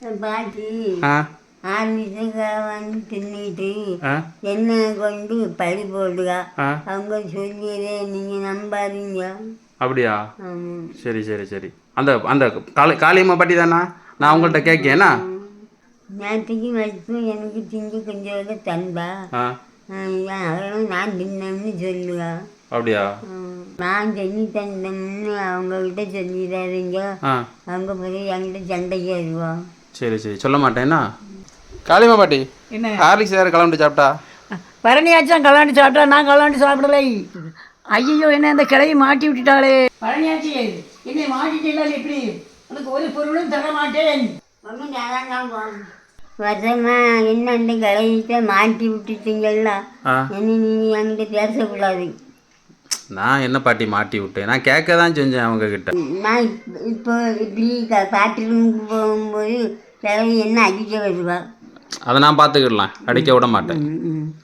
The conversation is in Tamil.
பாட்டி ஆ? ஆரம்பிச்சுக்க வந்து தின்னுட்டு என்ன கொண்டு பழி போடுகா ஆ? அவங்க சொல்லியதே நீங்கள் நம்பாதீங்க. அப்படியா? சரி சரி சரி. அந்த அந்த காளி காளியம்மா பாட்டி தானா? நான் உங்கள்கிட்ட கேட்கேனா? நேற்றுக்கு வச்சு எனக்கு திங்க கொஞ்சம் தந்தா அவளும் நான் தின்னேன்னு சொல்லுவா. அப்படியா? நான் செஞ்சு தந்தேன்னு அவங்கக்கிட்ட சொல்லிடாதீங்க. அவங்க பிறகு என்கிட்ட சண்டைக்கு வருவோம் சரி சரி. சொல்ல மாட்டேன்னா? காளியம்மா பாட்டி என்ன? ஹார்லிக்ஸ் யார் கலந்து சாப்பிட்டா? பழனியாச்சும் கலாண்டி சாப்பிட்டா நான் கலாண்டி சாப்பிடலை. ஐயோ என்ன இந்த கிளையை மாட்டி விட்டுட்டாளே. பழனியாச்சி என்னை மாட்டிட்டீங்களா எப்படி உனக்கு ஒரு பொருளும் தர மாட்டேன். வருஷமா என்ன இந்த கலையிட்ட மாட்டி விட்டுட்டீங்கல்ல இனி நீங்கள் என்கிட்ட பேசக்கூடாது. நான் என்ன பாட்டி மாட்டி விட்டேன்? நான் கேட்க தான் செஞ்சேன் அவங்க கிட்ட நான் இப்ப- இப்போ இப்படி க பாட்டு ரூமுக்கு போகும்போது என்ன அடிக்க வருவா? அதை நான் பார்த்துக்கிடலாம். அடிக்க விட மாட்டேன்.